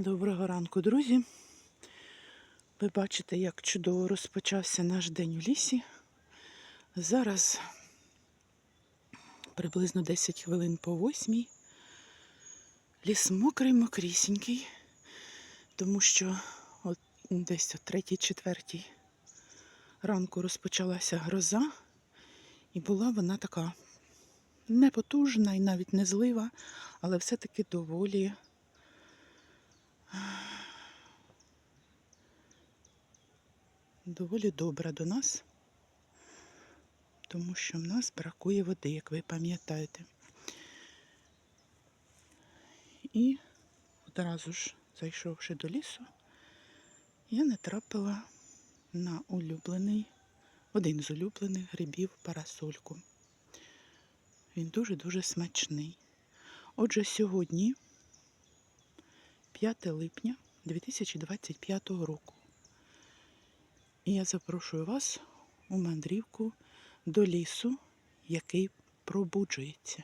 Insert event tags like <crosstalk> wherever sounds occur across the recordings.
Доброго ранку, друзі. Ви бачите, як чудово розпочався наш день у лісі. Зараз приблизно 10 хвилин по восьмій. Ліс мокрий, мокрісінький, тому що от десь о третій-четвертій ранку розпочалася гроза, і була вона така не потужна і навіть не злива, але все-таки доволі доволі добра до нас, тому що в нас бракує води, як ви пам'ятаєте. І одразу ж, зайшовши до лісу, я натрапила на улюблений, один з улюблених грибів парасольку. Він дуже-дуже смачний. Отже, сьогодні, 5 липня 2025 року. І я запрошую вас у мандрівку до лісу, який пробуджується.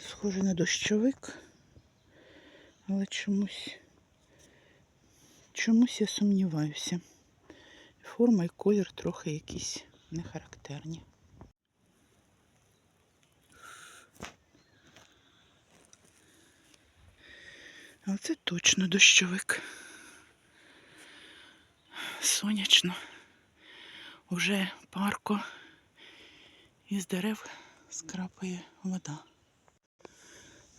Схоже на дощовик, але чомусь, чомусь я сумніваюся. Форма і колір трохи якісь не характерні. А це точно дощовик. Сонячно. Уже парко із дерев скрапає вода.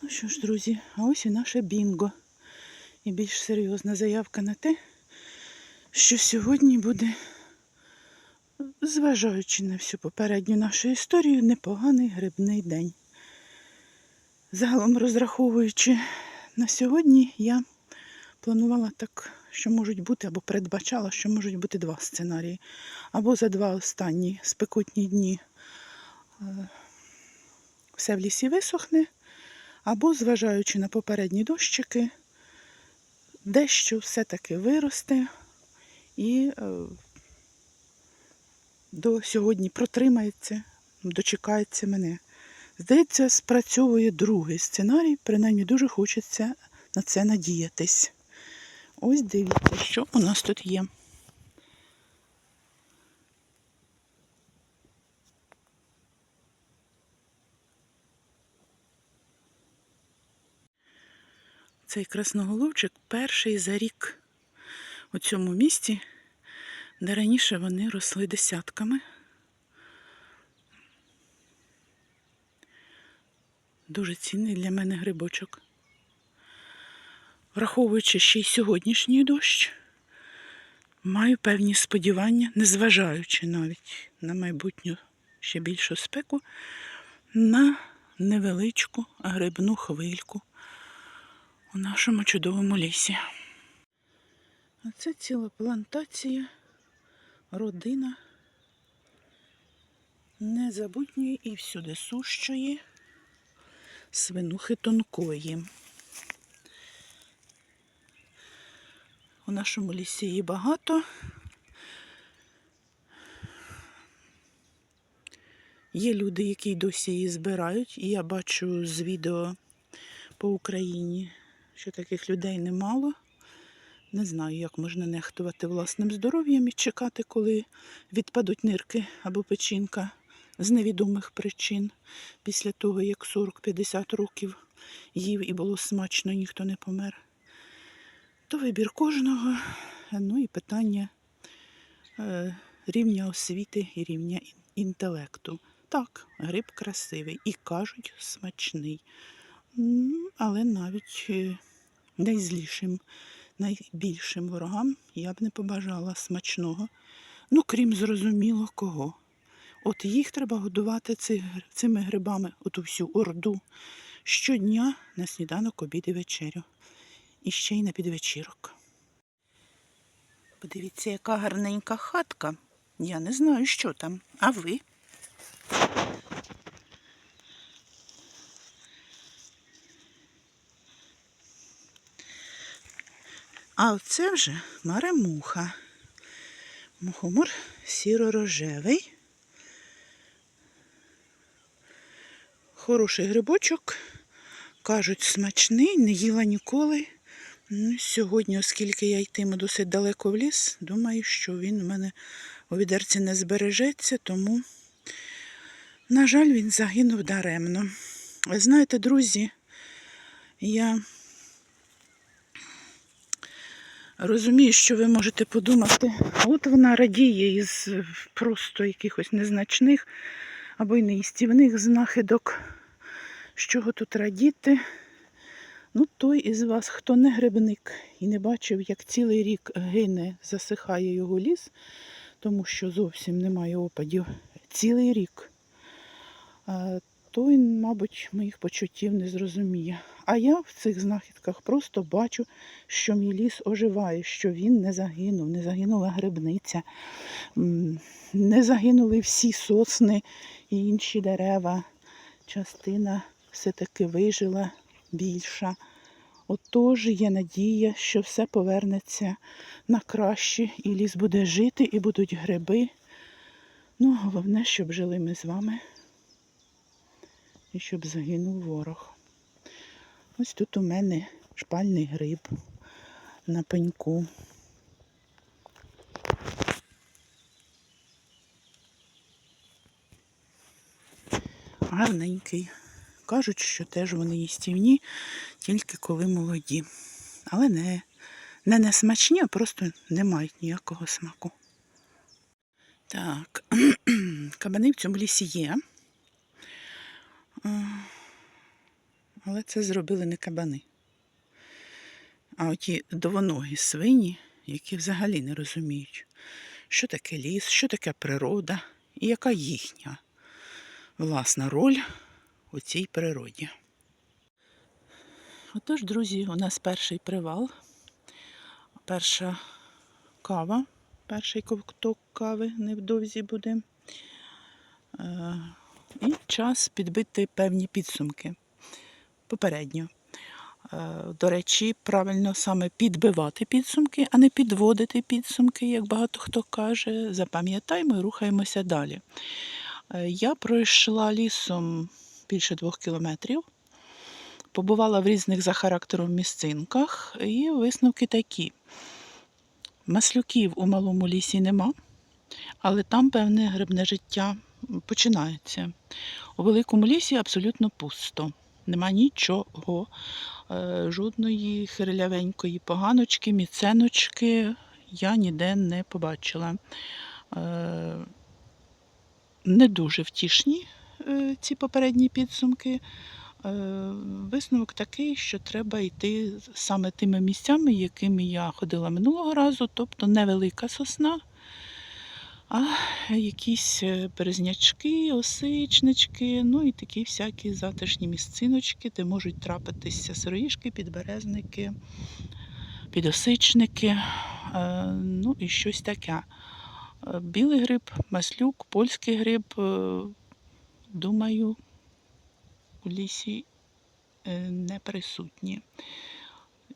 Ну що ж, друзі, а ось і наше бінго. І більш серйозна заявка на те, що сьогодні буде, зважаючи на всю попередню нашу історію, непоганий грибний день. Загалом розраховуючи на сьогодні, я планувала так, що можуть бути, або передбачала, що можуть бути два сценарії. Або за два останні спекотні дні е, все в лісі висохне, або, зважаючи на попередні дощики, дещо все-таки виросте і е, до сьогодні протримається, дочекається мене. Здається, спрацьовує другий сценарій, принаймні дуже хочеться на це надіятись. Ось дивіться, що у нас тут є. Цей красноголовчик перший за рік у цьому місті, де раніше вони росли десятками. Дуже цінний для мене грибочок. Враховуючи ще й сьогоднішній дощ, маю певні сподівання, незважаючи навіть на майбутню ще більшу спеку, на невеличку грибну хвильку у нашому чудовому лісі. А це ціла плантація, родина незабутньої і всюди сущої свинухи тонкої. У нашому лісі її багато. Є люди, які досі її збирають, і я бачу з відео по Україні, що таких людей немало. Не знаю, як можна нехтувати власним здоров'ям і чекати, коли відпадуть нирки або печінка з невідомих причин. Після того, як 40-50 років їв і було смачно, ніхто не помер. То вибір кожного, ну і питання е, рівня освіти і рівня інтелекту. Так, гриб красивий і кажуть, смачний. Але навіть е, найзлішим, найбільшим ворогам я б не побажала смачного. Ну, крім зрозуміло кого. От їх треба годувати ци- цими грибами, оту всю орду, щодня на сніданок, обід і вечерю. І ще й на підвечірок. Подивіться, яка гарненька хатка. Я не знаю, що там. А ви? А оце вже маремуха. Мухомор сіро-рожевий. Хороший грибочок. Кажуть, смачний, не їла ніколи. Ну, сьогодні, оскільки я йтиму досить далеко в ліс, думаю, що він у мене у відерці не збережеться, тому, на жаль, він загинув даремно. Знаєте, друзі, я розумію, що ви можете подумати, от вона радіє із е, просто якихось незначних або й неїстівних знахідок. З чого тут радіти? Ну, той із вас, хто не грибник і не бачив, як цілий рік гине, засихає його ліс, тому що зовсім немає опадів цілий рік, той, мабуть, моїх почуттів не зрозуміє. А я в цих знахідках просто бачу, що мій ліс оживає, що він не загинув, не загинула грибниця, не загинули всі сосни і інші дерева. Частина все-таки вижила більша. Отож є надія, що все повернеться на краще, і ліс буде жити, і будуть гриби. Ну, головне, щоб жили ми з вами і щоб загинув ворог. Ось тут у мене шпальний гриб на пеньку. Гарненький. Кажуть, що теж вони їстівні, тільки коли молоді. Але не, не несмачні, а просто не мають ніякого смаку. Так, <clears throat> кабани в цьому лісі є. Але це зробили не кабани. А оті довоногі свині, які взагалі не розуміють, що таке ліс, що таке природа і яка їхня власна роль у цій природі. Отож, друзі, у нас перший привал, перша кава, перший ковток кави невдовзі буде. І час підбити певні підсумки попередньо. Е, До речі, правильно саме підбивати підсумки, а не підводити підсумки, як багато хто каже. Запам'ятаймо і рухаємося далі. Е, Я пройшла лісом більше двох кілометрів, побувала в різних за характером місцинках, і висновки такі. Маслюків у малому лісі нема, але там певне грибне життя починається. У великому лісі абсолютно пусто. Нема нічого, е, жодної хирлявенької поганочки, міценочки я ніде не побачила. Е, Не дуже втішні е, ці попередні підсумки. Висновок такий, що треба йти саме тими місцями, якими я ходила минулого разу, тобто невелика сосна, а якісь е, березнячки, осичнички, ну і такі всякі затишні місциночки, де можуть трапитися сироїшки, підберезники, підосичники, е, ну і щось таке. Е, Білий гриб, маслюк, польський гриб, думаю, у лісі не присутні.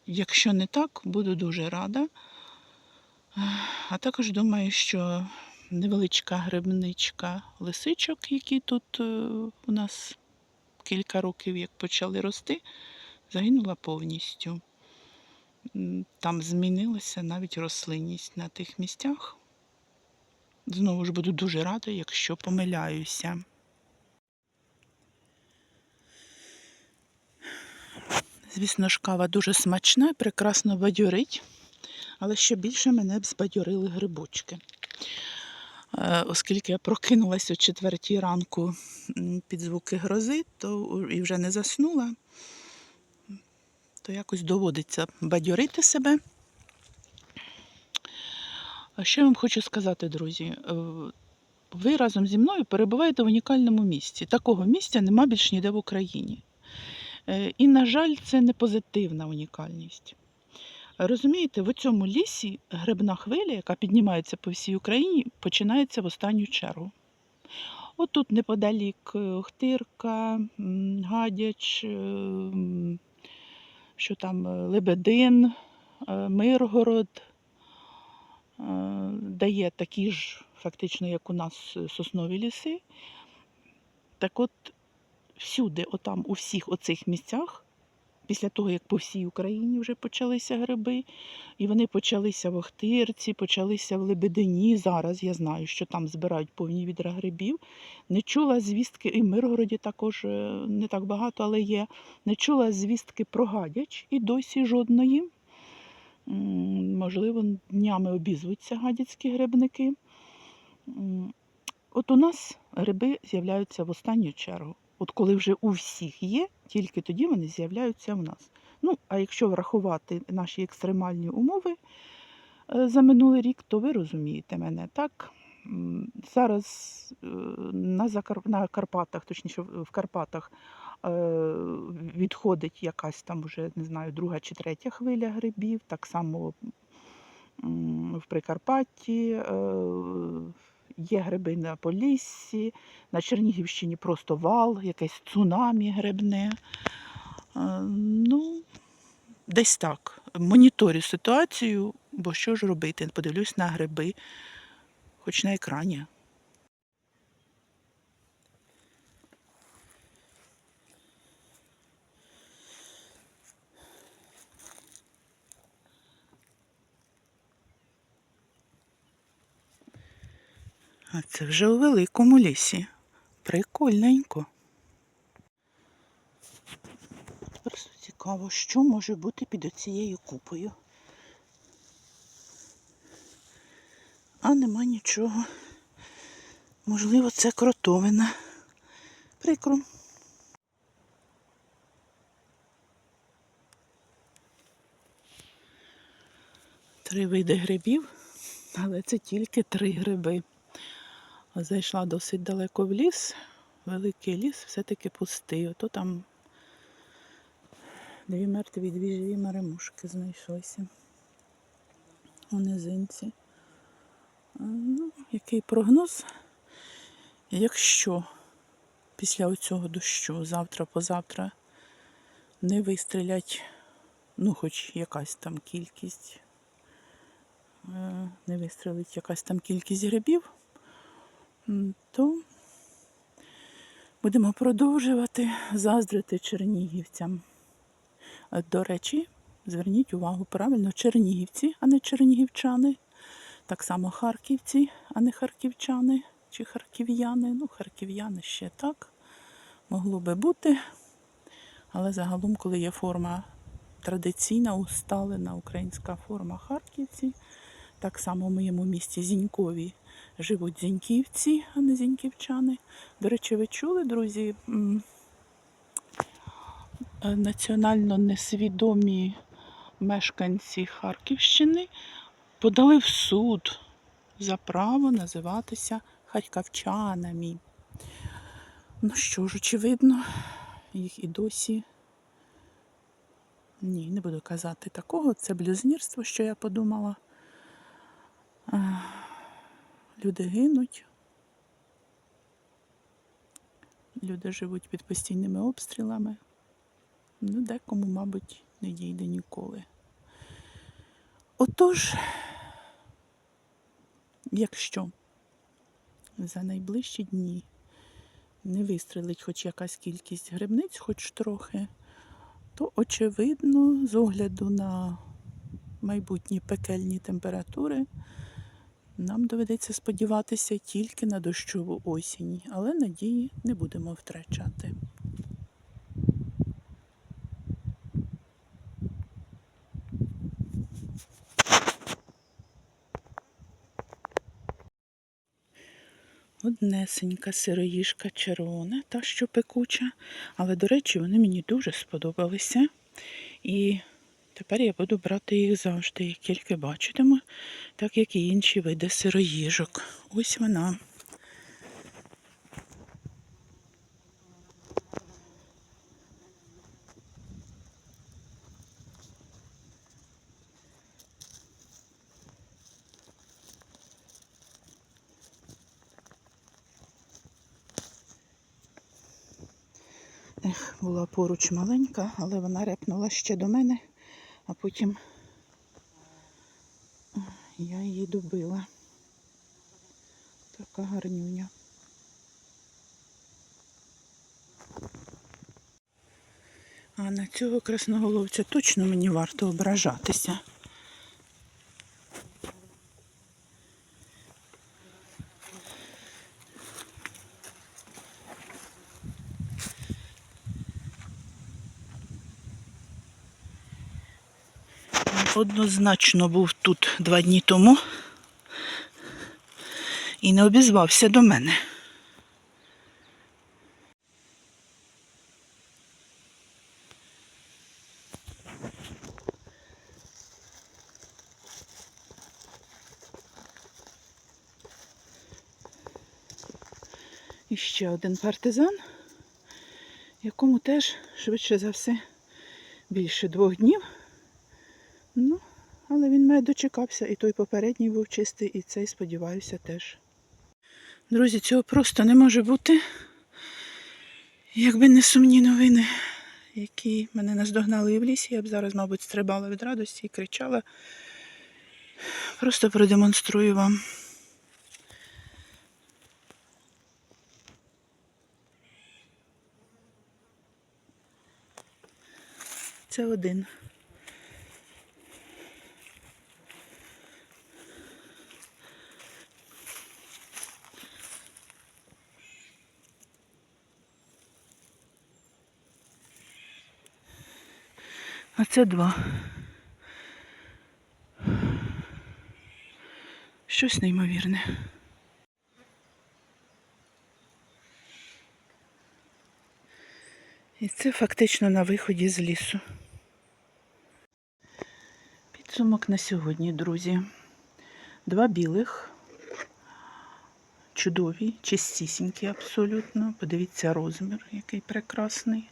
Якщо не так, буду дуже рада. А також думаю, що невеличка грибничка лисичок, які тут е, у нас кілька років як почали рости, загинула повністю. Там змінилася навіть рослинність на тих місцях. Знову ж буду дуже рада, якщо помиляюся. Звісно ж, кава дуже смачна і прекрасно бадьорить, але ще більше мене б збадьорили грибочки. Е, Оскільки я прокинулася о четвертій ранку під звуки грози, то і вже не заснула, то якось доводиться бадьорити себе. Що я вам хочу сказати, друзі? Е, Ви разом зі мною перебуваєте в унікальному місці. Такого місця нема більш ніде в Україні. Е, І, на жаль, це не позитивна унікальність. Розумієте, в цьому лісі грибна хвиля, яка піднімається по всій Україні, починається в останню чергу. От тут неподалік е, Охтирка, Гадяч, е, що там, е, Лебедин, Миргород дає такі ж, фактично, як у нас соснові ліси. Так от всюди, отам, у всіх оцих місцях, після того, як по всій Україні вже почалися гриби, і вони почалися в Охтирці, почалися в Лебедині. Зараз я знаю, що там збирають повні відра грибів. Не чула звістки, і в Миргороді також е, не так багато, але є. Не чула звістки про гадяч і досі жодної. Можливо, днями обізвуться гадяцькі грибники. От у нас гриби з'являються в останню чергу. От коли вже у всіх є, тільки тоді вони з'являються в нас. Ну, а якщо врахувати наші екстремальні умови е, за минулий рік, то ви розумієте мене, так? Зараз е, на, Карпатах, точніше в в Карпатах, е, відходить якась там вже, не знаю, друга чи третя хвиля грибів, так само в Прикарпатті. Є гриби на Поліссі, на Чернігівщині просто вал, якесь цунамі грибне. Ну, десь так. Моніторю ситуацію, бо що ж робити? Подивлюсь на гриби, хоч на екрані. А це вже у великому лісі. Прикольненько. Просто цікаво, що може бути під оцією купою. А нема нічого. Можливо, це кротовина. Прикро. Три види грибів, але це тільки три гриби. Зайшла досить далеко в ліс. Великий ліс все-таки пустий. Ото там дві мертві, дві живі маремушки знайшлися у низинці. Ну, який прогноз? Якщо після оцього дощу завтра-позавтра не вистрілять, ну, хоч якась там кількість, е, не вистрілить якась там кількість грибів, то будемо продовжувати заздрити чернігівцям. Е, До речі, зверніть увагу, правильно, чернігівці, а не чернігівчани. Так само харківці, а не харківчани чи харків'яни. Ну, харків'яни ще так. Могло би бути. Але загалом, коли є форма традиційна, усталена українська форма харківці, так само в моєму місті Зінькові живуть зіньківці, а не зіньківчани. До речі, ви чули, друзі, е, національно несвідомі мешканці Харківщини подали в суд за право називатися харківчанами. Ну що ж, очевидно, їх і досі. Ні, не буду казати такого. Це блюзнірство, що я подумала. Люди гинуть. Люди живуть під постійними обстрілами. Ну, декому, мабуть, не дійде ніколи. Отож, якщо за найближчі дні не вистрелить хоч якась кількість грибниць, хоч трохи, то очевидно, з огляду на майбутні пекельні температури, нам доведеться сподіватися тільки на дощову осінь, але надії не будемо втрачати. Однесенька сироїжка червона, та що пекуча. Але, до речі, вони мені дуже сподобалися. І тепер я буду брати їх завжди, як тільки бачитиму, так як і інші види сироїжок. Ось вона. Була поруч маленька, але вона репнула ще до мене, а потім я її добила. Така гарнюня. А на цього красноголовця точно мені варто ображатися. Однозначно був тут два дні тому і не обізвався до мене. І ще один партизан, якому теж швидше за все більше двох днів. Ну, але він мене дочекався, і той попередній був чистий, і цей, сподіваюся, теж. Друзі, цього просто не може бути. Якби не сумні новини, які мене наздогнали і в лісі, я б зараз, мабуть, стрибала від радості і кричала. Просто продемонструю вам. Це один. А це два. Щось неймовірне. І це фактично на виході з лісу. Підсумок на сьогодні, друзі. Два білих, чудові, чистісінькі абсолютно. Подивіться розмір, який прекрасний.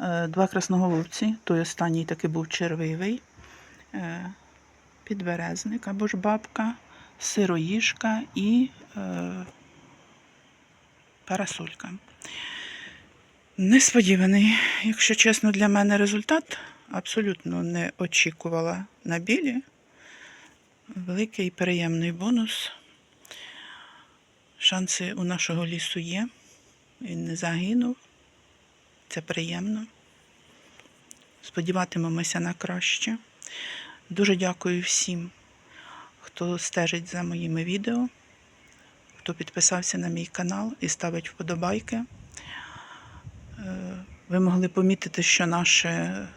Е, Два красноголовці, той останній таки був червивий, е, підберезник або ж бабка, сироїжка і е, парасолька. Несподіваний, якщо чесно, для мене результат абсолютно не очікувала на білі. Великий приємний бонус. Шанси у нашого лісу є. Він не загинув. Це приємно. Сподіватимемося на краще. Дуже дякую всім, хто стежить за моїми відео, хто підписався на мій канал і ставить вподобайки. Е, Ви могли помітити, що наше,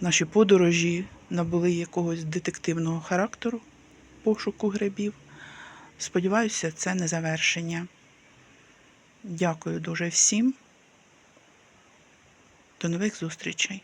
наші подорожі набули якогось детективного характеру пошуку грибів. Сподіваюся, це не завершення. Дякую дуже всім. До нових зустрічей!